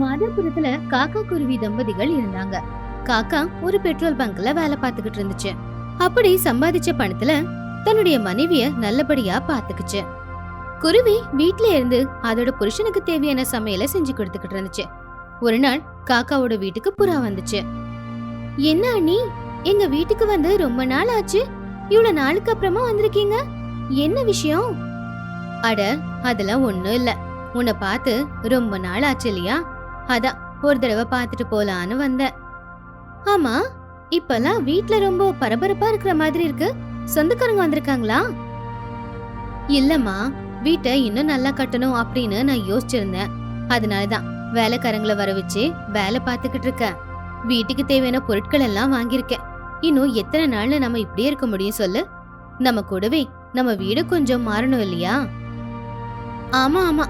மாதாபுரத்துல காக்கா குருவி தம்பதிகள் இருந்தாங்க. காக்கா ஒரு பெட்ரோல் பங்க்ல வேலை பார்த்துக்கிட்டு இருந்துச்சு. அப்படி சம்பாதிச்ச பணத்துல தன்னுடைய மனைவிய நல்லபடியா பாத்துக்குச்சு குருவி வீட்ல இருந்து அதோட புருஷனுக்கு தேவையான சமையலை செஞ்சு கொடுத்துக்கிட்டு இருந்துச்சு. ஒரு நாள் காக்காவோட வீட்டுக்கு புறா வந்துச்சு. என்ன அண்ணி எங்க வீட்டுக்கு வந்து ரொம்ப நாள் ஆச்சு. இவ்வளவு நாளுக்கு அப்புறமா வந்திருக்கீங்க? என்ன விஷயம்? அட அதெல்லாம் ஒண்ணும் இல்ல. உன்னை பார்த்து ரொம்ப நாள் ஆச்சு இல்லையா? அதான் ஒரு தடவை பார்த்துட்டு போலான்னு வந்தேன். ஆமா இப்பெல்லாம் வீட்ல ரொம்ப பரபரப்பா இருக்கிற மாதிரி இருக்கு. சொந்தக்காரங்க வந்திருக்காங்களா? இல்லம்மா வீட்டை இன்னும் நல்லா கட்டணும் அப்படின்னு நான் யோசிச்சிருந்தேன். அதனாலதான் வேலைக்காரங்களை வர வச்சு வேலை பார்த்துக்கிட்டு இருக்கேன். வீட்டுக்கு தேவையான பொருட்கள் எல்லாம் வாங்கியிருக்கேன். இன்னும் எத்தனை நாள்ல நம்ம இப்படியே இருக்க முடியும் சொல்லு? நம்ம கூடவே நம்ம வீடு கொஞ்சம் மாறணும் இல்லையா? ஆமா ஆமா.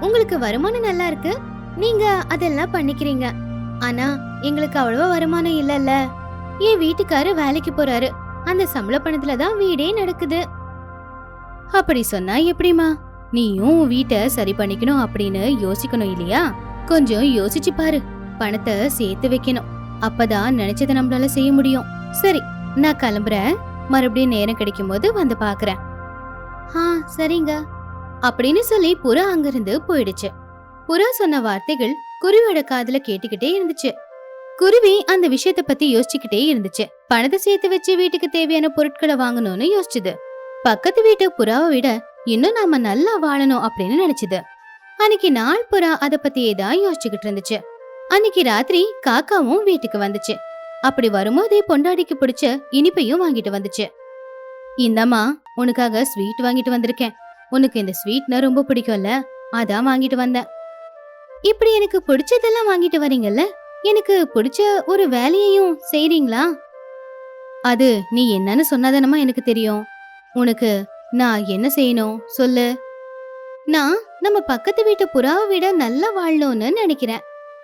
உங்களுக்கு வருமானம் நல்லா இருக்கு? நீங்க அதெல்லாம் பண்ணிக்கிறீங்க. ஆனா எங்களுக்கு அவ்வளவா வருமானம் இல்லல்ல. என் வீட்டுக்காரு வேலைக்கு போறாரு. அந்த சம்பள பணத்துல தான் வீடே நடக்குது. அப்படி சொன்னா எப்படிமா நீயும் வீட்டை சரி பண்ணிக்கணும் அப்படின்னு யோசிக்கணும் இல்லையா? கொஞ்சம் யோசிச்சு பாரு. பணத்தை சேர்த்து வைக்கணும். அப்பதான் நினைச்சதை நம்மளால செய்ய முடியும். சரி நான் கிளம்புறேன். மறுபடியும் நேரம் கிடைக்கும் போது வந்து பாக்குறேன் ஆ சரிங்க. அப்படின்னு சொல்லி புறா அங்கிருந்து போயிடுச்சு. புறா சொன்ன வார்த்தைகள் குருவியோட காதுல கேட்டுக்கிட்டே இருந்துச்சு. குருவி அந்த விஷயத்த பத்தி யோசிச்சுக்கிட்டே இருந்துச்சு. பணத்தை சேர்த்து வச்சு வீட்டுக்கு தேவையான பொருட்களை வாங்கணும்னு யோசிச்சுது. பக்கத்து வீட்டு புறாவை விட இன்னும் நாம நல்லா வாழணும் அப்படின்னு நினைச்சது. அன்னைக்கு நாள் புறா அத பத்தியே தான் யோசிச்சுக்கிட்டு இருந்துச்சு. அன்னைக்கு ராத்திரி காக்காவும் வீட்டுக்கு வந்துச்சு. அப்படி வரும்போதே பொண்டாடிக்கு பிடிச்ச இனிப்பையும் வாங்கிட்டு வந்துச்சு. இந்தம்மா உனக்காக ஸ்வீட் வாங்கிட்டு வந்திருக்கேன். உனக்கு இந்த ஸ்வீட்னா ரொம்ப பிடிக்கும்ல? அதான் வாங்கிட்டு வந்தேன். இப்படி எனக்கு பிடிச்சதெல்லாம் வாங்கிட்டு வரீங்கல்ல? எனக்கு பிடிச்ச ஒரு வேலையையும் செய்றீங்களா? அது நீ என்னன்னு சொன்னாதானமா எனக்கு தெரியும். உனக்கு நான் என்ன செய்யணும்? சொல்லு. நான் நம்ம பக்கத்து வீட்டு புறாவை விட நல்லா வாழணும்னு நினைக்கிறேன்.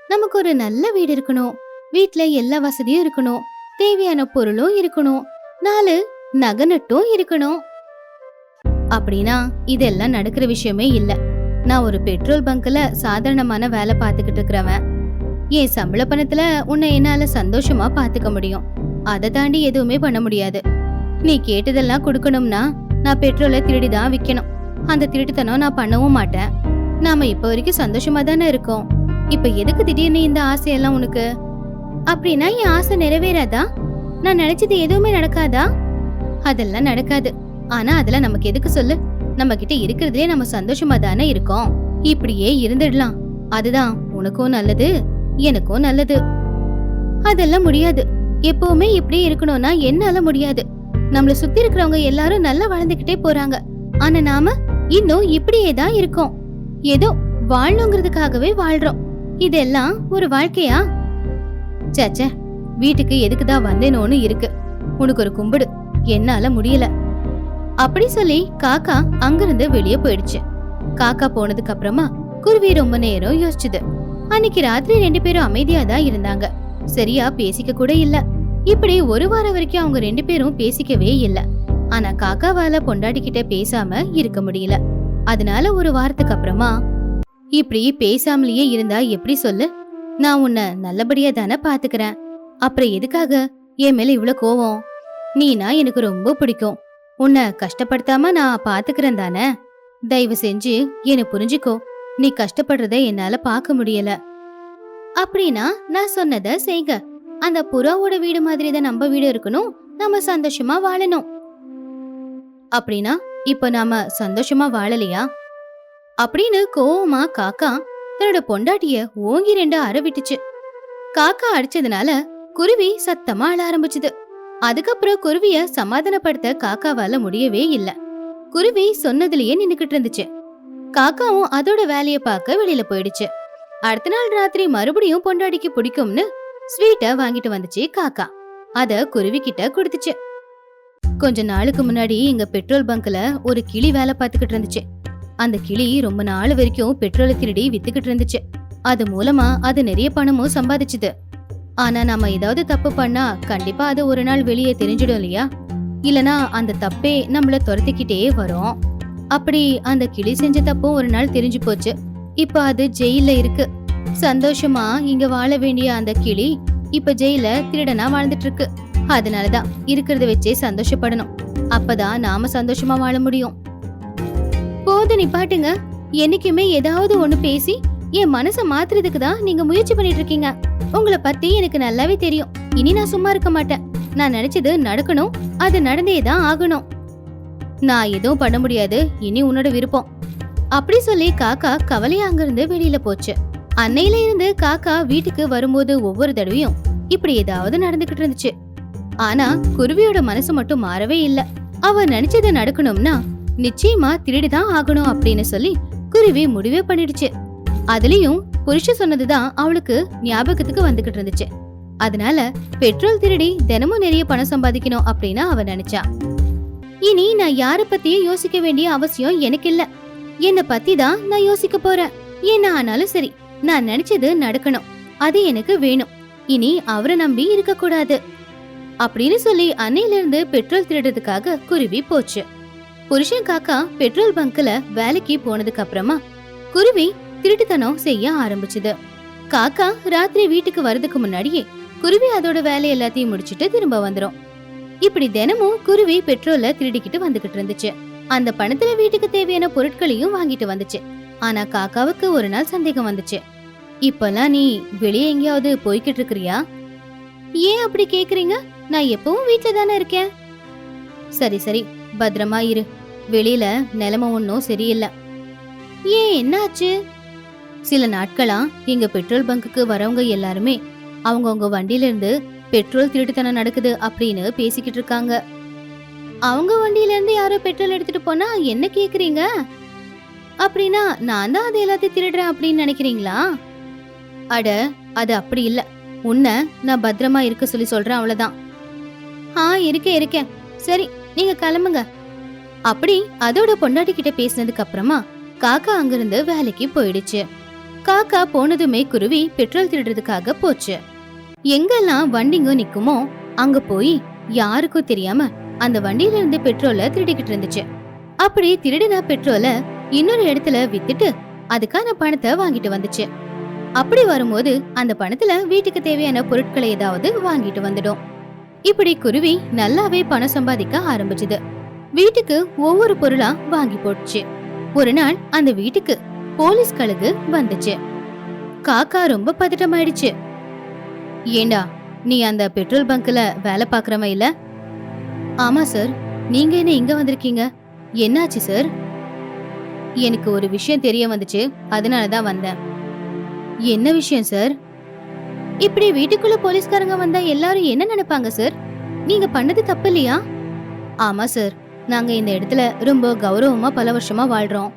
நமக்கு ஒரு நல்ல வீடு இருக்கணும். வீட்ல எல்லா வசதியும் இருக்கணும். தேவையான பொருளும் இருக்கணும். நாலு நகநட்டும் இருக்கணும். அப்படின்னா இதெல்லாம் நடக்கிற விஷயமே இல்லை. நான் ஒரு பெட்ரோல் பங்க்ல சாதாரணமான வேலை பார்த்துக்கிட்டு இருக்கிறவன். என் சம்பள பணத்துல உன்னை என்னால சந்தோஷமா பாத்துக்க முடியும். அதை தாண்டி எதுவுமே பண்ண முடியாது. நீ கேட்டதெல்லாம் கொடுக்கணும்னா நான் பெட்ரோலை திருடி தான் விற்கணும் அந்த திருட்டுத்தனம் நான் பண்ணவும் மாட்டேன். நாம இப்ப வரைக்கும் சந்தோஷமா தானே இருக்கோம். இப்ப எதுக்கு திடீர்னு இந்த ஆசையெல்லாம் உனக்கு? அப்படின்னா என் ஆசை நிறைவேறாதா? நான் நினைச்சது எதுவுமே நடக்காதா? அதெல்லாம் நடக்காது. ஆனா அதெல்லாம் நமக்கு எதுக்கு சொல்லு? நம்ம கிட்ட இருக்கிறதுலே நம்ம சந்தோஷமா தானே இருக்கோம். இப்படியே இருந்துடலாம். அதுதான் உனக்கும் நல்லது எனக்கும் நல்லது. அதெல்லாம் முடியாது. எப்பவுமே இப்படியே இருக்கணும்னா என்னால முடியாது. நம்மள சுத்தி இருக்கிறவங்க எல்லாரும் நல்லா வளர்ந்துகிட்டே போறாங்க. ஆனா நாம இன்னும் இப்படியே தான் இருக்கோம். ஏதோ வாழணுங்கிறதுக்காகவே வாழ்றோம். இதெல்லாம் ஒரு வாழ்க்கையா? சச்ச வீட்டுக்கு எதுக்கு தான் வந்தேனோன்னு இருக்கு. உனக்கு ஒரு கும்பிடு. என்னால முடியல. அப்படி சொல்லி காக்கா அங்கிருந்து வெளியே போயிடுச்சு. காக்கா போனதுக்கு அப்புறமா குருவி ரொம்ப நேரம் யோசிச்சுது. அன்னைக்கு ராத்திரி ரெண்டு பேரும் அமைதியா தான் இருந்தாங்க. சரியா பேசிக்க கூட இல்ல. இப்படி ஒரு வாரம் வரைக்கும் அவங்க ரெண்டு பேரும் பேசிக்கவே இல்ல. ஆனா காக்காவால பொண்டாட்டிக்கிட்ட பேசாம இருக்க முடியல. அதனால ஒரு வாரத்துக்கு அப்புறமா இப்படி பேசாமலேயே இருந்தா எப்படி சொல்லு? நான் உன்னை நல்லபடியா தானே பாத்துக்கிறேன். அப்புறம் எதுக்காக? என் மேல இவ்ளோ கோவம்? நீனா எனக்கு ரொம்ப பிடிக்கும். உன்னை கஷ்டப்படுத்தாம நான் பாத்துக்கிறேன் தானே? தயவு செஞ்சு என்ன புரிஞ்சுக்கோ. நீ கஷ்டப்படுறத என்னால பார்க்க முடியல. அப்படின்னா நான் சொன்னத செய்க. அந்த புறாவோட வீடு மாதிரி தான் நம்ம வீடு இருக்கணும். நம்ம சந்தோஷமா வாழணும். அப்படின்னா இப்ப நாம சந்தோஷமா வாழலையா? அப்படின்னு கோவமா காக்கா தன்னோட பொண்டாட்டிய ஓங்கி ரெண்டு அற விட்டுச்சு. காக்கா அடிச்சதுனால குருவி சத்தமா அழ ஆரம்பிச்சுது. அதுக்கப்புறம் குருவிய சமாதானப்படுத்த காக்காவால முடியவே இல்ல. குருவி சொன்னதுலயே நின்னுக்கிட்டு இருந்துச்சு. காக்காவும் அதோட வேலைய பார்க்க வெளியில போயிடுச்சு. அடுத்த நாள் ராத்திரி மறுபடியும் பொண்டாடிக்கு பிடிக்கும்னு ஸ்வீட்ட வாங்கிட்டு வந்துச்சு காக்கா. அத குருவி கிட்ட கொடுத்துச்சு. கொஞ்ச நாளுக்கு முன்னாடி எங்க பெட்ரோல் பங்க்ல ஒரு கிளி வேலை பார்த்துக்கிட்டு இருந்துச்சு. அந்த கிளி ரொம்ப நாள் வரைக்கும் பெட்ரோலை திருடி வித்துக்கிட்டு இருந்துச்சு. அது மூலமா அது நிறைய பணமும் சம்பாதிச்சுது. ஆனா நாம ஏதாவது தப்பு பண்ணா கண்டிப்பா அது ஒரு நாள் வெளியே தெரிஞ்சிடும் இல்லையா? இல்லனா அந்த தப்பே நம்மள துரத்திக்கிட்டே வரும். அப்படி அந்த கிளி செஞ்ச தப்பும் ஒரு நாள் தெரிஞ்சு போச்சு. இப்ப அது ஜெயில இருக்கு. சந்தோஷமா இங்க வாழ வேண்டிய அந்த கிளி இப்ப ஜெயில திருடனா வாழ்ந்துட்டு இருக்கு அதனாலதான் இருக்கிறத வச்சே சந்தோஷப்படணும். அப்பதான் நாம சந்தோஷமா வாழ முடியும். போது நிப்பாட்டுங்க. என்னைக்குமே ஏதாவது ஒண்ணு பேசி என் மனசை மாத்துறதுக்கு தான் நீங்க முயற்சி பண்ணிட்டு இருக்கீங்க. உங்களை பத்தி எனக்கு நல்லாவே தெரியும். இனி நான் சும்மா இருக்க மாட்டேன். நான் நினைச்சது நடக்கணும். அது நடந்தே தான் ஆகணும். நான் எதுவும் பண்ண முடியாது. இனி உன்னோட விருப்பம். அப்படி சொல்லி காக்கா கவலையா அங்கிருந்து வெளியில போச்சு. அன்னையில இருந்து காக்கா வீட்டுக்கு வரும்போது ஒவ்வொரு தடவையும் இப்படி ஏதாவது நடந்துகிட்டு இருந்துச்சு. ஆனா குருவியோட மனசு மட்டும் மாறவே இல்ல. அவ நினைச்சது நடக்கணும்னா நிச்சயமா திருடிதான் ஆகணும் அப்படின்னு சொல்லி குருவி முடிவே பண்ணிடுச்சு. அதுலயும் புருஷ சொன்னதுதான் அவளுக்கு ஞாபகத்துக்கு வந்துகிட்டு இருந்துச்சு. அதனால பெட்ரோல் திருடி தினமும் நிறைய பணம் சம்பாதிக்கணும் அப்படின்னு அவ நினைச்சா. இனி நான் யார பத்தியும் யோசிக்க வேண்டிய அவசியம் எனக்கு இல்ல என்ன பத்தி தான் நான் யோசிக்க போறேன். என்ன ஆனாலும் சரி நான் நினைச்சது நடக்கணும். அது எனக்கு வேணும். இனி அவரை நம்பி இருக்க கூடாது அப்படின்னு சொல்லி அன்னையில இருந்து பெட்ரோல் திருடுறதுக்காக குருவி போச்சு. புருஷன் காக்கா பெட்ரோல் பங்க்ல வேலைக்கு போனதுக்கு அப்புறமா குருவி திருட்டுத்தனம் செய்ய ஆரம்பிச்சது. காக்கா ராத்திரி வீட்டுக்கு வரதுக்கு முன்னாடியே குருவி அதோட வேலை எல்லாத்தையும் முடிச்சிட்டு திரும்ப வந்துடும் இப்படி தினமும் குருவி பெட்ரோல திருடிக்கிட்டு வந்துகிட்டு இருந்துச்சு. அந்த பணத்துல வீட்டுக்கு தேவையான பொருட்களையும் வாங்கிட்டு வந்துச்சு. ஆனா காக்காவுக்கு ஒரு நாள் சந்தேகம் வந்துச்சு. இப்பெல்லாம் நீ வெளியே எங்கேயாவது போய்கிட்டு இருக்கிறியா? ஏன் அப்படி கேக்குறீங்க? நான் எப்பவும் வீட்டுல தானே இருக்கேன். சரி சரி. பத்திரமா இரு. வெளியில நிலைமை ஒன்றும் சரியில்லை. ஏன்? என்னாச்சு? சில நாட்களா எங்க பெட்ரோல் பங்குக்கு வரவங்க எல்லாருமே அவங்கவுங்க வண்டியில இருந்து பெட்ரோல் திருட்டுத்தனம் நடக்குது அப்படின்னு பேசிக்கிட்டு இருக்காங்க. அவங்க வண்டியில இருந்து யாரோ பெட்ரோல் எடுத்துட்டு போனா என்ன கேக்குறீங்க? அப்படின்னா நான் தான் அது எல்லாத்தையும் திருடுறேன் அப்படின்னு நினைக்கிறீங்களா? அட அது அப்படி இல்ல. உன்னை நான் பத்திரமா இருக்க சொல்லி சொல்றேன் அவ்வளவுதான். ஆ இருக்கேன் இருக்கேன். சரி நீங்க கிளம்புங்க. அப்படி அதோட பொண்டாட்டி கிட்ட பேசினதுக்கு அப்புறமா காக்கா அங்கிருந்து வேலைக்கு போயிடுச்சு. காக்கா போனதுமே குருவி பெட்ரோல் திருடுறதுக்காக போச்சு. எங்கெல்லாம் வண்டிங்க நிக்குமோ அங்க போய் யாருக்கும் தெரியாம அந்த வண்டியில இருந்து பெட்ரோல திருடிக்கிட்டு இருந்துச்சு. அப்படி திருடின பெட்ரோல இன்னொரு இடத்துல வித்துட்டு அதுக்கான பணத்தை வாங்கிட்டு வந்துச்சு. அப்படி வரும்போது அந்த பணத்துல வீட்டுக்கு தேவையான பொருட்களை ஏதாவது வாங்கிட்டு வந்துடும். இப்படி குருவி நல்லாவே பணம் சம்பாதிக்க ஆரம்பிச்சது. வீட்டுக்கு ஒவ்வொரு பொருளா வாங்கி போட்டுச்சு. ஒரு நாள் அந்த வீட்டுக்கு போலீஸ் கழுகு வந்துச்சு. காக்கா ரொம்ப பதட்டமாயிடுச்சு. ஏண்டா நீ அந்த பெட்ரோல் பங்க்ல வேலை பாக்குறவன் இல்ல? ஆமா சார். நீங்க என்ன இங்க வந்திருக்கீங்க? என்னாச்சு சார்? எனக்கு ஒரு விஷயம் தெரிய வந்துச்சு. அதனால தான் வந்தேன். என்ன விஷயம் சார்? இப்படி வீட்டுக்குள்ள போலீஸ்காரங்க வந்தா எல்லாரும் என்ன நினைப்பாங்க சார்? நீங்க பண்ணது தப்பு இல்லையா? ஆமா சார். நாங்க இந்த இடத்துல ரொம்ப கௌரவமா பல வருஷமா வாழ்றோம்.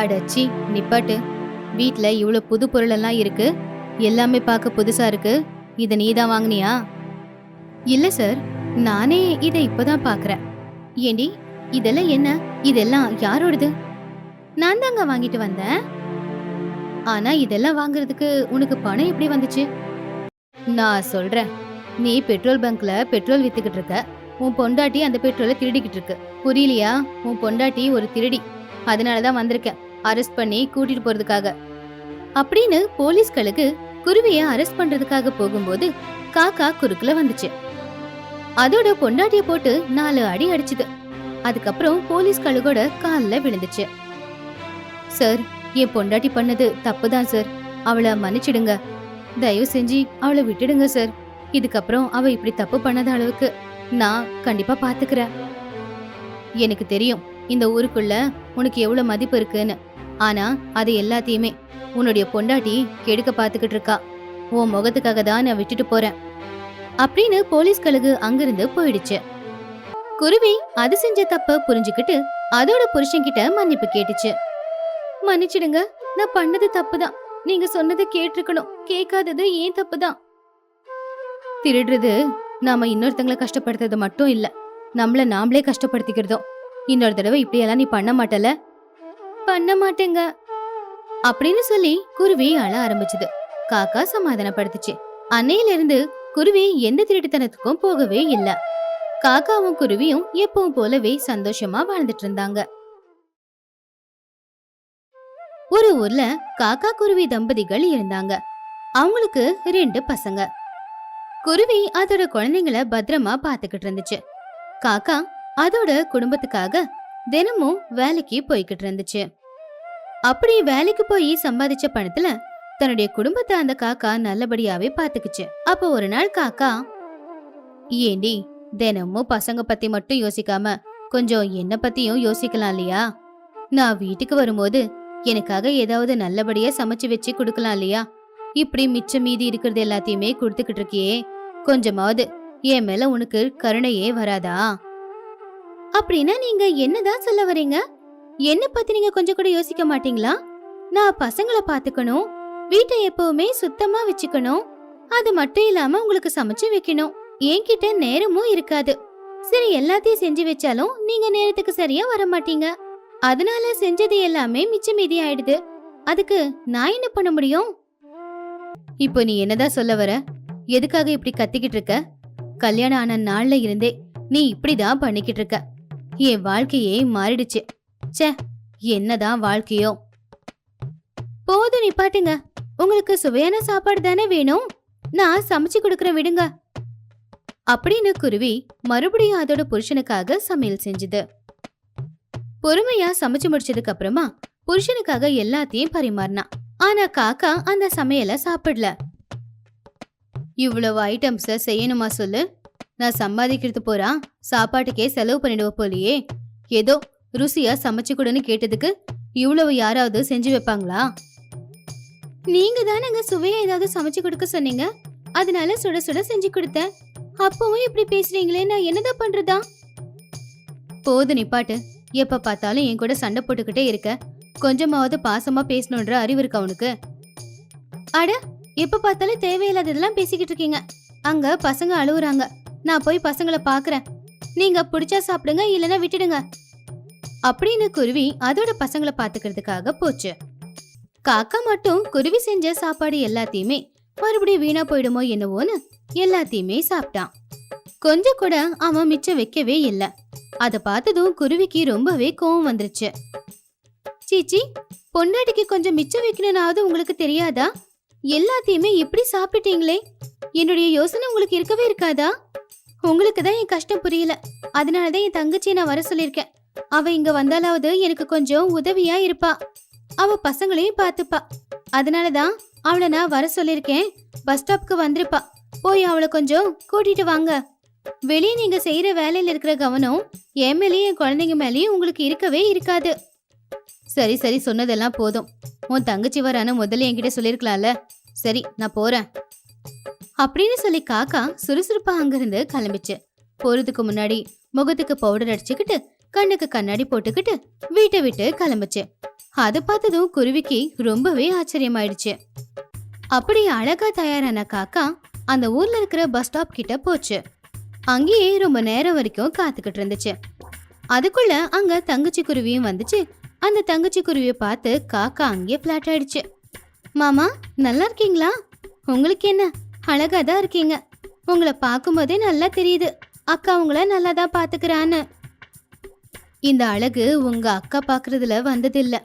அடச்சி நிப்பாட்டு. வீட்டில் இவ்வளோ புது பொருளெல்லாம் இருக்குது இருக்கு. எல்லாமே பார்க்க புதுசாக இருக்கு. இதை நீ தான் வாங்கினியா? இல்லை சார். நானே இதை இப்பதான் பார்க்குறேன் ஏண்டி இதெல்லாம் என்ன? இதெல்லாம் யாரோடது? நான் தாங்க வாங்கிட்டு வந்தேன். ஆனா இதெல்லாம் வாங்குறதுக்கு உனக்கு பணம் எப்படி வந்துச்சு? நான் சொல்றேன். நீ பெட்ரோல் பங்க்ல பெட்ரோல் வித்துக்கிட்டு இருக்க. உன் பொண்டாட்டி அந்த பெட்ரோலை திருடிக்கிட்டு இருக்கு. புரியலையா? உன் பொண்டாட்டி ஒரு திருடி. அதனால தான் வந்திருக்கேன். அரெஸ்ட் பண்ணி கூட்டிட்டு போறதுக்காக. அப்படின்னு போலீஸ்களுக்கு குருவிய அரெஸ்ட் பண்றதுக்காக போகும்போது காக்கா குறுக்குல வந்துச்சு. அதோட பொண்டாட்டிய போட்டு நாலு அடி அடிச்சுது. அதுக்கப்புறம் போலீஸ் கழுகோட கால்ல விழுந்துச்சு. சார் என் பொண்டாட்டி பண்ணது தப்புதான் சார். அவளை மன்னிச்சிடுங்க. தயவு செஞ்சு அவளை விட்டுடுங்க சார். இதுக்கப்புறம் அவ இப்படி தப்பு பண்ணாத அளவுக்கு நான் கண்டிப்பா பாத்துக்கிறேன். எனக்கு தெரியும் இந்த ஊருக்குள்ள உனக்கு எவ்வளவு மதிப்பு இருக்குன்னு. ஆனா அது எல்லாத்தையுமே உன்னுடைய பொண்டாட்டி கெடுக்க பாத்துக்கிட்டு இருக்கா. உன் முகத்துக்காக தான் நான் விட்டுட்டு போறேன். அப்படின்னு போலீஸ் கழுகு அங்கிருந்து போயிடுச்சு. குருவி அது செஞ்ச தப்ப புரிஞ்சுக்கிட்டு அதோட புருஷன்கிட்ட மன்னிப்பு கேட்டுச்சு. மன்னிச்சிடுங்க நான் பண்ணது தப்புதான். நீங்க சொன்னதை கேட்டிருக்கணும். கேட்காதது ஏன் தப்புதான்? திருடுறது நாம இன்னொருத்தங்களை கஷ்டப்படுத்துறது மட்டும் இல்ல. நம்மள நாமளே கஷ்டப்படுத்திக்கிறதும். இன்னொரு தடவை இப்படியெல்லாம் நீ பண்ண மாட்டல பண்ண மாட்டேங்க. அப்படின்னு சொல்லி குருவி அழ ஆரம்பிச்சது. காக்கா சமாதானப்படுத்துச்சு. அன்னையில இருந்து குருவி எந்த திருட்டுத்தனத்துக்கும் போகவே இல்ல. காக்காவும் குருவியும் எப்பவும் போலவே சந்தோஷமா வாழ்ந்துட்டு இருந்தாங்க ஒரு ஊர்ல காக்கா குருவி தம்பதிகள் இருந்தாங்க. அவங்களுக்கு ரெண்டு பசங்க. குருவி அதோட குழந்தைங்கள பத்திரமா பாத்துக்கிட்டு இருந்துச்சு. காக்கா அதோட குடும்பத்துக்காக தினமும் வேலைக்கு போய்கிட்டு இருந்துச்சு. அப்படி வேலைக்கு போய் சம்பாதிச்ச பணத்துல தன்னுடைய குடும்பத்தை அந்த காக்கா நல்லபடியாவே பாத்துக்குச்சு. அப்ப ஒரு நாள் காக்கா ஏண்டி தினமும் பசங்க பத்தி மட்டும் யோசிக்காம கொஞ்சம் என்ன பத்தியும் யோசிக்கலாம் இல்லையா? நான் வீட்டுக்கு வரும்போது எனக்காக ஏதாவது நல்லபடியா சமைச்சு வச்சு கொடுக்கலாம் இல்லையா? இப்படி மிச்சம் மீதி இருக்கிறது எல்லாத்தையுமே கொடுத்துக்கிட்டு இருக்கியே கொஞ்சமாவது என் மேல உனக்கு கருணையே வராதா? அப்படின்னா நீங்க என்னதான் சொல்ல வரீங்க என்ன பத்தி நீங்க கொஞ்சம் கூட யோசிக்க மாட்டீங்களா? நான் பசங்கள பாத்துக்கணும். வீட்டை எப்பவுமே சுத்தமா வச்சுக்கணும். அது மட்டும் இல்லாம உங்களுக்கு சமைச்சு வைக்கணும். என்கிட்ட நேரமும் இருக்காது. சரி எல்லாத்தையும் செஞ்சு வச்சாலும் நீங்க நேரத்துக்கு சரியா வர மாட்டீங்க. அதனால செஞ்சது எல்லாமே மிச்ச மீதி ஆயிடுது. அதுக்கு நான் என்ன பண்ண முடியும்? இப்போ நீ என்னதான் சொல்ல வர? எதுக்காக இப்படி கத்திக்கிட்டு இருக்க? கல்யாணம் ஆன நாள்ல இருந்தே நீ இப்படிதான் பண்ணிக்கிட்டு இருக்க. என் வாழ்க்கையே மாறிடுச்சு. ச்சே என்னதான் வாழ்க்கையோ. போதும் நிப்பாட்டுங்க. உங்களுக்கு சுவையான சாப்பாடு தானே வேணும்? நான் சமைச்சு கொடுக்கறேன் விடுங்க. அப்படின்னு குருவி மறுபடியும் அதோட புருஷனுக்காக சமையல் செஞ்சது. பொறுமையா சமைச்சு முடிச்சதுக்கு அப்புறமா புருஷனுக்காக எல்லாத்தையும் பரிமாறினா. ஆனா காக்கா அந்த சமையல சாப்பிடல. இவ்வளவு ஐட்டம்ஸ செய்யணுமா சொல்லு? நான் சம்பாதிக்கிறது போறா? சாப்பாட்டுக்கே செலவு பண்ணிடுவ போலியே. ஏதோ ருசியா சமைச்சு கொடுன்னு கேட்டதுக்கு இவ்வளவு யாராவது செஞ்சு வைப்பாங்களா? நீங்க தானங்க சுவையா ஏதாவது சமைச்சு கொடுக்க சொன்னீங்க. அதனால சுட சுட செஞ்சு கொடுத்தேன். அப்பவும் இப்படி பேசுறீங்களே நான் என்னதான் பண்றதா? போது நிப்பாட்டு. எப்ப பார்த்தாலும் என் கூட சண்டை போட்டுக்கிட்டே இருக்க. கொஞ்சமாவது பாசமா பேசணுன்ற அறிவு இருக்கா உனக்கு? அட எப்ப பார்த்தாலும் தேவையில்லாததெல்லாம் பேசிக்கிட்டு இருக்கீங்க. அங்க பசங்க அழுவுறாங்க. நான் போய் பசங்களை பாக்குறேன். நீங்க பிடிச்சா சாப்பிடுங்க இல்லைன்னா விட்டுடுங்க. அப்படின்னு குருவி அதோட பசங்களை பாத்துக்கிறதுக்காக போச்சு. காக்கா மட்டும் குருவி செஞ்ச சாப்பாடு எல்லாத்தையுமே மறுபடியும் வீணா போயிடுமோ என்னவோன்னு எல்லாத்தையுமே சாப்பிட்டான். கொஞ்சம் கூட அவன் மிச்சம் வைக்கவே இல்லை. அதை பார்த்ததும் குருவிக்கு ரொம்பவே கோவம் வந்துருச்சு. சீச்சி பொண்டாட்டிக்கு கொஞ்சம் மிச்சம் வைக்கணும்னாவது உங்களுக்கு தெரியாதா? எல்லாத்தையுமே இப்படி சாப்பிட்டீங்களே என்னுடைய யோசனை உங்களுக்கு இருக்கவே இருக்காதா? உங்களுக்கு தான் என் கஷ்டம் புரியல. அதனால தான் என் தங்கச்சியை நான் வர சொல்லியிருக்கேன். அவ இங்க வந்தாலாவது எனக்கு கொஞ்சம் உதவியா இருப்பா. அவ பசங்களையும் பார்த்துப்பா. அதனால தான் அவளை நான் வர சொல்லியிருக்கேன். பஸ் ஸ்டாப்க்கு வந்திருப்பா. போய் அவளை கொஞ்சம் கூட்டிட்டு வாங்க. வெளியே நீங்க செய்யற வேலையில இருக்கிற கவனம் என் மேலேயும் என் குழந்தைங்க மேலேயும் உங்களுக்கு இருக்கவே இருக்காது. சரி சரி சொன்னதெல்லாம் போதும். உன் தங்கச்சி வரான்னு முதல்ல என்கிட்ட சொல்லிருக்கலாம்ல சரி நான் போறேன். அப்படின்னு சொல்லி காக்கா சுறுசுறுப்பா அங்கிருந்து கிளம்பிச்சு. போறதுக்கு முன்னாடி முகத்துக்கு பவுடர் அடிச்சுக்கிட்டு கண்ணுக்கு கண்ணாடி போட்டுக்கிட்டு வீட்டை விட்டு கிளம்பிச்சு. அதை பார்த்ததும் குருவிக்கு ரொம்பவே ஆச்சரியமாயிடுச்சு. அப்படி அழகா தயாரான காக்கா அந்த ஊர்ல இருக்கிற பஸ் ஸ்டாப் கிட்ட போச்சு. அங்கேயே ரொம்ப நேரம் வரைக்கும் காத்துக்கிட்டு இருந்துச்சு. அதுக்குள்ள அங்க தங்கச்சி குருவியும் வந்துச்சு. அந்த தங்கச்சி குருவியை பார்த்து காக்கா அங்கேயே பிளாட் ஆயிடுச்சு. மாமா நல்லா இருக்கீங்களா? உங்களுக்கு என்ன? அழகா தான் இருக்கீங்க. உங்களை பார்க்கும்போதே நல்லா தெரியுது. அக்கா உங்களை நல்லா தான் பார்த்துக்கிறான்னு. இந்த அழகு உங்க அக்கா பார்க்கறதுல வந்ததில்ல.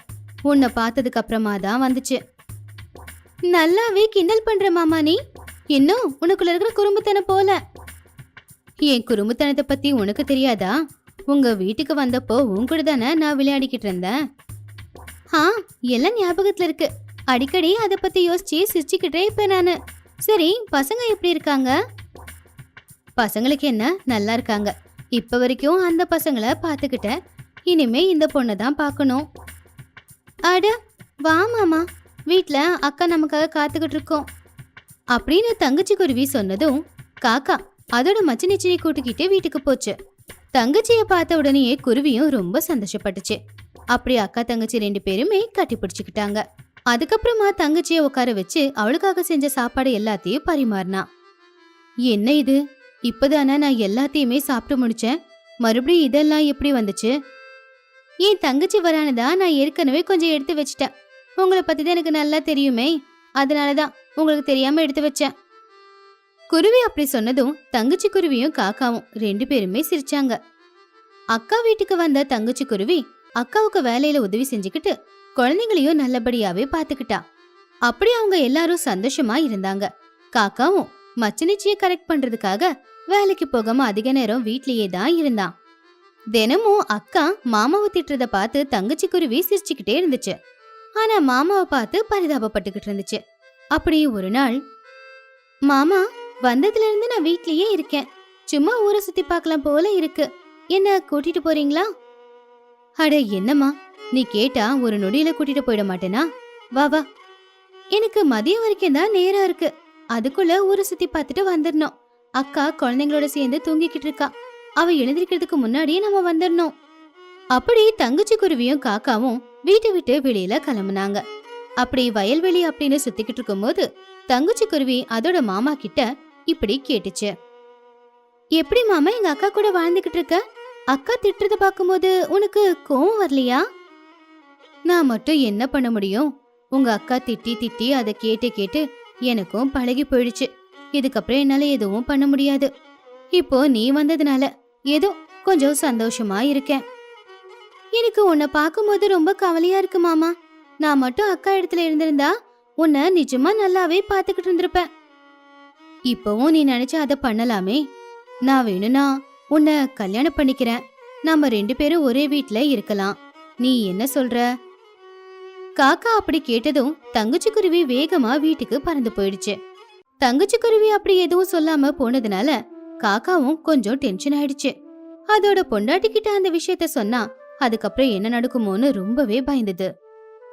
உன்னை பார்த்ததுக்கு அப்புறமா தான் வந்துச்சு. நல்லாவே கிண்டல் பண்ற மாமா நீ. இன்னும் உனக்குள்ள இருக்கிற குறும்புத்தனம் போல. என் குறும்புத்தனத்தை பத்தி உனக்கு தெரியாதா? உங்க வீட்டுக்கு வந்தப்போ உன் கூட தானே நான் விளையாடிக்கிட்டு இருந்தேன். ஆ எல்லாம் ஞாபகத்துல இருக்கு. அடிக்கடி அதை பத்தி யோசிச்சு சிரிச்சுக்கிட்டே இருப்பேன் நானு. சரி பசங்க எப்படி இருக்காங்க? பசங்களுக்கு என்ன? நல்லா இருக்காங்க. இப்போ வரைக்கும் அந்த பசங்களை பார்த்துக்கிட்டேன். இனிமே இந்த பொண்ணை தான் பார்க்கணும். அட வா மாமா. வீட்டில் அக்கா நமக்காக காத்துக்கிட்டு இருக்கோம். அப்படின்னு தங்கச்சி குருவி சொன்னதும் காக்கா அதோட மச்சினிச்சியை கூட்டிக்கிட்டு வீட்டுக்கு போச்சு. தங்கச்சியை பார்த்த உடனேயே குருவியும் ரொம்ப சந்தோஷப்பட்டுச்சு. அப்படி அக்கா தங்கச்சி ரெண்டு பேருமே கட்டி பிடிச்சிக்கிட்டாங்க. அதுக்கப்புறமா தங்கச்சியை உட்கார வச்சு அவளுக்காக செஞ்ச சாப்பாடு எல்லாத்தையும் பரிமாறினா. என்ன இது? இப்பதானே நான் எல்லாத்தையுமே சாப்பிட்டு முடிச்சேன். மறுபடியும் இதெல்லாம் எப்படி வந்துச்சு? என் தங்கச்சி வரானதா நான் ஏற்கனவே கொஞ்சம் எடுத்து வச்சிட்டேன். உங்களை பத்தி தான் எனக்கு நல்லா தெரியுமே. அதனாலதான் உங்களுக்கு தெரியாம எடுத்து வச்சேன். குருவி அப்படி சொன்னதும் தங்கச்சி குருவியும் காக்காவும் ரெண்டு பேருமே சிரிச்சாங்க. அக்கா வீட்டுக்கு வந்த தங்கச்சி குருவி அக்காவுக்கு வேலையில உதவி செஞ்சுக்கிட்டு குழந்தைங்களையும் நல்லபடியாவே பாத்துக்கிட்டா. அப்படி அவங்க எல்லாரும் சந்தோஷமா இருந்தாங்க. காக்காவும் மச்சினிச்சிய கரெக்ட் பண்றதுக்காக வேலைக்கு போகாம அதிக நேரம் வீட்லயே தான் இருந்தான். தினமும் அக்கா மாமாவை திட்டுறத பார்த்து தங்கச்சி குருவி சிரிச்சுக்கிட்டே இருந்துச்சு. ஆனா மாமாவை பார்த்து பரிதாபப்பட்டுக்கிட்டு இருந்துச்சு. அப்படி ஒரு நாள் மாமா வந்ததுல இருந்து நான் வீட்லயே இருக்கேன். சும்மா ஊரை சுத்தி பார்க்கலாம் போல இருக்கு. என்ன கூட்டிட்டு போறீங்களா? அட என்னம்மா? நீ கேட்டா ஒரு நொடியில கூட்டிட்டு போயிட மாட்டேனா? வா வா. எனக்கு மதியம் வரைக்கும் தான் நேரம் இருக்கு. அதுக்குள்ள ஊரை சுத்தி பார்த்துட்டு வந்துடணும் அக்கா குழந்தைங்களோட சேர்ந்து தூங்கிக்கிட்டு இருக்கா. அவ எழுந்திருக்கிறதுக்கு முன்னாடியே நம்ம வந்துடணும் அப்படி தங்கச்சி குருவியும் காக்காவும் வீட்டை விட்டு வெளியில கிளம்புனாங்க. அப்படி வயல்வெளி அப்படின்னு சுத்திக்கிட்டு இருக்கும்போது தங்கச்சி குருவி அதோட மாமா கிட்ட இப்படி கேட்டுச்சு. எப்படி மாமா எங்க அக்கா கூட வாழ்ந்துகிட்டு இருக்க? அக்கா திட்டுறத பாக்கும்போது உனக்கு கோவம் வரலையா? நான் மட்டும் என்ன பண்ண முடியும்? உங்க அக்கா திட்டி திட்டி அதை கேட்டு கேட்டு எனக்கும் பழகி போயிடுச்சு. இதுக்கப்புறம் என்னால எதுவும் பண்ண முடியாது. இப்போ நீ வந்ததுனால ஏதோ கொஞ்சம் சந்தோஷமா இருக்கேன். எனக்கு உன்னை பார்க்கும்போது ரொம்ப கவலையா இருக்கு மாமா. நான் மட்டும் அக்கா இடத்துல இருந்திருந்தா உன்னை நிஜமா நல்லாவே பாத்துக்கிட்டு இருந்திருப்பேன். இப்பவும் நீ நினைச்ச அதை பண்ணலாமே? நான் வேணும்னா உன்னை கல்யாணம் பண்ணிக்கிறேன். நாம ரெண்டு பேரும் ஒரே வீட்ல இருக்கலாம். நீ என்ன சொல்ற? காக்கா அப்படி கேட்டதும் தங்கச்சி குருவி வேகமா வீட்டுக்கு பறந்து போயிடுச்சு. தங்கச்சி குருவி அப்படி எதுவும் சொல்லாம போனதுனால காக்காவும் கொஞ்சம் டென்ஷன் ஆயிடுச்சு. அதோட பொண்டாட்டி கிட்ட அந்த விஷயத்த சொன்னா அதுக்கப்புறம் என்ன நடக்குமோன்னு ரொம்பவே பயந்தது.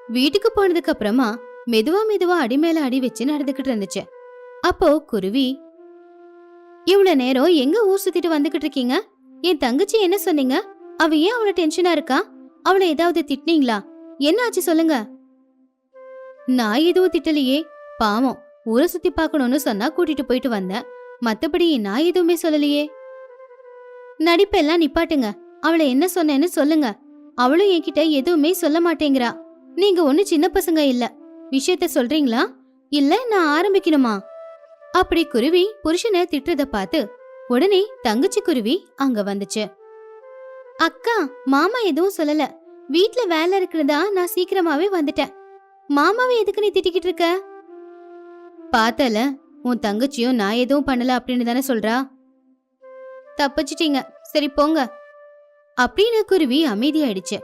வீட்டுக்கு போனதுக்கு அப்புறமா மெதுவா மெதுவா அடி மேல அடி வச்சு நடந்துகிட்டு இருந்துச்சு. அப்போ குருவி இவ்வளவு நேரம் எங்க ஊர் சுத்திட்டு வந்துகிட்டு இருக்கீங்க? என் தங்கச்சி என்ன சொன்னீங்க? அவ ஏன் அவ்வளவு டென்ஷனா இருக்கா? அவளை ஏதாவது திட்டினீங்களா? என்ன ஆச்சு சொல்லுங்க? நான் எதுவும் திட்டலையே. பாவம் ஊரை சுத்தி பார்க்கணும்னு சொன்னா கூட்டிட்டு போயிட்டு வந்தேன். மத்தபடி நான் எதுவுமே சொல்லலையே. நடிப்பெல்லாம் நிப்பாட்டுங்க. அவளை என்ன சொன்னேன்னு சொல்லுங்க. அவளும் என்கிட்ட எதுவுமே சொல்ல மாட்டேங்கிறா. நீங்க ஒண்ணு சின்ன பசங்க இல்ல. விஷயத்த சொல்றீங்களா? இல்ல நான் ஆரம்பிக்கணுமா? அப்படி குருவி புருஷனை திட்டுறத பார்த்து உடனே தங்கச்சி குருவி அங்க வந்துச்சு. அக்கா மாமா எதுவும் சொல்லல. வீட்ல வேலை இருக்கிறதா நான் சீக்கிரமாவே வந்துட்டேன். மாமாவை எதுக்கு நீ திட்டிக்கிட்டு இருக்க? பார்த்தல உன் தங்கச்சியும் நான் எதுவும் பண்ணல அப்படின்னு தானே சொல்றா? தப்பிச்சிட்டீங்க. சரி போங்க. அப்படின்னு குருவி அமைதியாயிடுச்சு.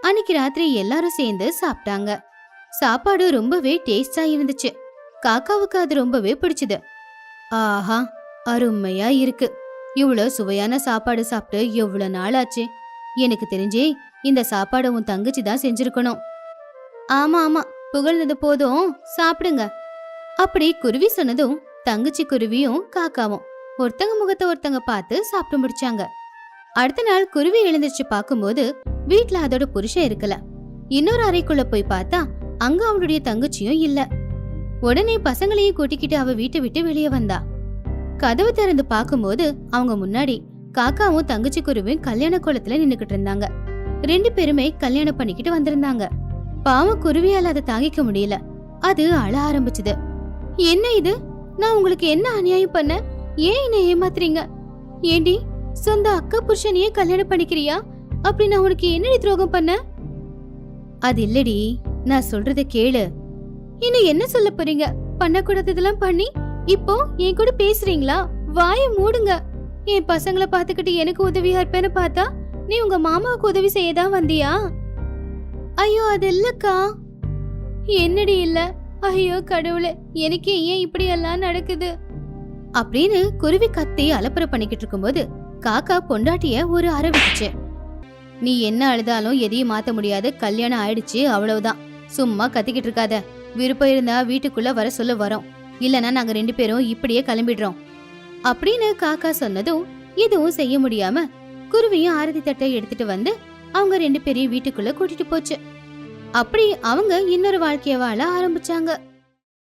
அன்னைக்கு ராத்திரி எல்லாரும் சேர்ந்து சாப்பிட்டாங்க. சாப்பாடு ரொம்பவே டேஸ்டா இருந்துச்சு. காக்காவுக்கு அது ரொம்பவே பிடிச்சது. ஆஹா அருமையா இருக்கு. இவ்வளோ சுவையான சாப்பாடு சாப்பிட்டு எவ்வளவு நாள் ஆச்சு எனக்கு தெரிஞ்சே இந்த சாப்பாடை உன் தங்கச்சி தான் செஞ்சிருக்கணும். ஆமா ஆமா புகழ்ந்தது போதும் சாப்பிடுங்க. அப்படி குருவி சொன்னதும் தங்கச்சி குருவியும் காக்காவும் ஒருத்தங்க முகத்தை ஒருத்தங்க பார்த்து சாப்பிட்டு முடிச்சாங்க. அடுத்த நாள் குருவி எழுந்திருச்சு பார்க்கும்போது வீட்ல அதோட புருஷன் இருக்கல. இன்னொரு அறைக்குள்ள போய் பார்த்தா அங்க அவளுடைய தங்கச்சியும் இல்ல. உடனே பசங்களையும் கூட்டிக்கிட்டு அவ வீட்டை விட்டு வெளியே வந்தா. கதவு திறந்து பார்க்கும்போது அவங்க முன்னாடி காக்காவும் தங்கச்சி குருவியும் கல்யாண கோலத்துல நின்னுக்கிட்டு இருந்தாங்க. ரெண்டு பேருமே கல்யாணம் பண்ணிக்கிட்டு வந்திருந்தாங்க. பாவம் குருவியால அதை தாங்கிக்க முடியல. அது அழ ஆரம்பிச்சது. என்ன இது? நான் உங்களுக்கு என்ன அநியாயம் பண்ண? ஏன் என்ன ஏமாத்துறீங்க? ஏண்டி சொந்த அக்கா புருஷனையே கல்யாணம் பண்ணிக்கிறியா? அப்படி நான் உனக்கு என்னடி துரோகம் பண்ண? அது இல்லடி நான் சொல்றத கேளு. இன்னும் என்ன சொல்ல போறீங்க? பண்ணக்கூடாததெல்லாம் பண்ணி? இப்போ என் கூட பேசுறீங்களா? வாயை மூடுங்க. என் பசங்களை பாத்துக்கிட்டு எனக்கு உதவியா இருப்பேன்னு பார்த்தா நீ உங்க மாமாவுக்கு உதவி செய்ய தான் வந்தியா? ஐயோ அது இல்லக்கா. என்னடி இல்ல? ஐயோ கடவுளே எனக்கு ஏன் இப்படி எல்லாம் நடக்குது? அப்படின்னு குருவி கத்தி அலப்பற பண்ணிக்கிட்டு இருக்கும்போது காக்கா பொண்டாட்டிய ஒரு அறை விட்டுச்சு. நீ என்ன அழுதாலும் எதையும் மாத்த முடியாது கல்யாணம் ஆயிடுச்சு அவ்வளவுதான். சும்மா கத்திக்கிட்டு இருக்காத. விருப்பம் இருந்தா வீட்டுக்குள்ள வர சொல்ல வரோம். இல்லனா நாங்க ரெண்டு பேரும் இப்படியே கிளம்பிடுறோம். அப்படின்னு காக்கா சொன்னதும் எதுவும் செய்ய முடியாம குருவியும் ஆரதி தட்டை எடுத்துட்டு வந்து அவங்க ரெண்டு பேரையும் வீட்டுக்குள்ள கூட்டிட்டு போச்சு. அப்படி அவங்க இன்னொரு வாழ்க்கைய வாழ ஆரம்பிச்சாங்க.